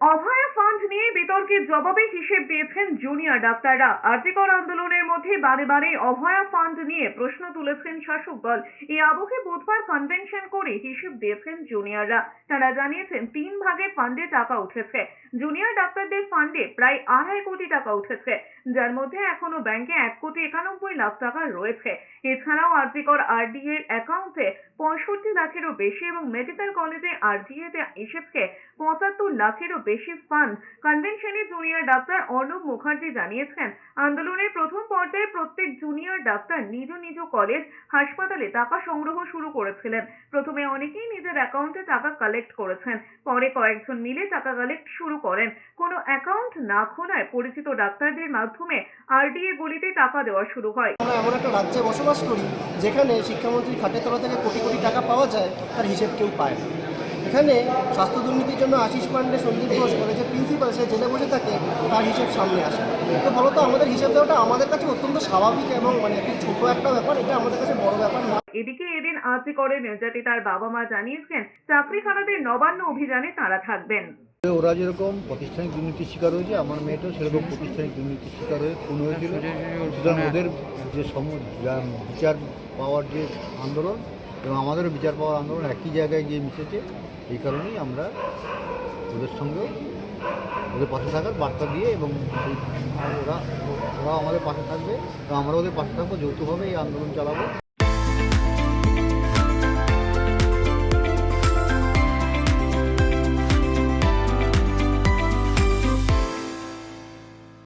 অভয়া fund নিয়ে বিতর্কের জবাবে হিসেব দিয়েছেন জুনিয়র ডাক্তাররা। আর্জিকর আন্দোলনের মধ্যে বারে বারে অভয়া ফান্ড নিয়ে প্রশ্ন তুলেছেন শাসক দল। এই আবহে বুধবার কনভেনশন করে হিসেব দিয়েছেন জুনিয়ররা তারা জানিয়েছেন, তিন ভাগে ফান্ডে টাকা উঠেছে। জুনিয়র ডাক্তারদের ফান্ডে প্রায় আড়াই কোটি টাকা উঠেছে। যার মধ্যে এখনও ব্যাংকে এক কোটি একানব্বই লাখ টাকা রয়েছে। এছাড়াও আর্জিকর আরডিএ অ্যাকাউন্টে পঁয়ষট্টি লাখেরও বেশি এবং মেডিকেল কলেজে আরজিএ তে এসেছে পঁচাত্তর লাখেরও বেশি ফান্ড কনভেনশনে জুনিয়র ডাক্তার অর্ণব মুখার্জি জানিয়েছেন, আন্দোলনের প্রথম পর্যায়ে প্রত্যেক জুনিয়র ডাক্তার নিজ নিজ কলেজ হাসপাতালে টাকা সংগ্রহ শুরু করেছিলেন। প্রথমে অনেকেই নিজের অ্যাকাউন্টে টাকা কালেক্ট করেছেন, পরে কয়েকজন মিলে টাকা কালেক্ট শুরু করেন। কোনো অ্যাকাউন্ট না খোলায় পরিচিত ডাক্তারদের মাধ্যমে আরডিএ গলিতে টাকা দেওয়া শুরু হয়। আমরা এমন একটা রাজ্যে বসবাস করি যেখানে শিক্ষামন্ত্রীর খাটের তলা থেকে কোটি কোটি টাকা পাওয়া যায় তার হিসেব কেউ পায় না। এখানে স্বাস্থ্য দুর্নীতির জন্য আশিস পান্ডে সন্দীপ ঘোষ কলেজের প্রিন্সিপাল সে জেলে বসে থাকে তার হিসেব সামনে আসে। তো ফলত আমাদের হিসেব দেওয়াটা আমাদের কাছে অত্যন্ত স্বাভাবিক এবং মানে একটি ছোটো একটা ব্যাপার এটা আমাদের কাছে বড় ব্যাপার না। এদিকে এদিন আর্জি করে নির্যাতিতার বাবা মা জানিয়েছেন চাকরিখানাদের নবান্ন অভিযানে তারা থাকবেন। ওরা যেরকম প্রতিষ্ঠানিক দুর্নীতির শিকার হয়েছে, আমার মেয়েটাও সেরকম প্রতিষ্ঠানিক দুর্নীতির শিকার হয়ে খুন হয়েছিল। সুতরাং ওদের যে সম বিচার পাওয়ার যে আন্দোলন এবং আমাদেরও বিচার পাওয়ার আন্দোলন একই জায়গায় গিয়ে মিশেছে, এই কারণেই আমরা ওদের সঙ্গে ওদের পাশে থাকার বার্তা দিয়ে এবং ওরা ওরা আমাদের পাশে থাকবে এবং আমরা ওদের পাশে থাকব, যৌথভাবে এই আন্দোলন চালাবো।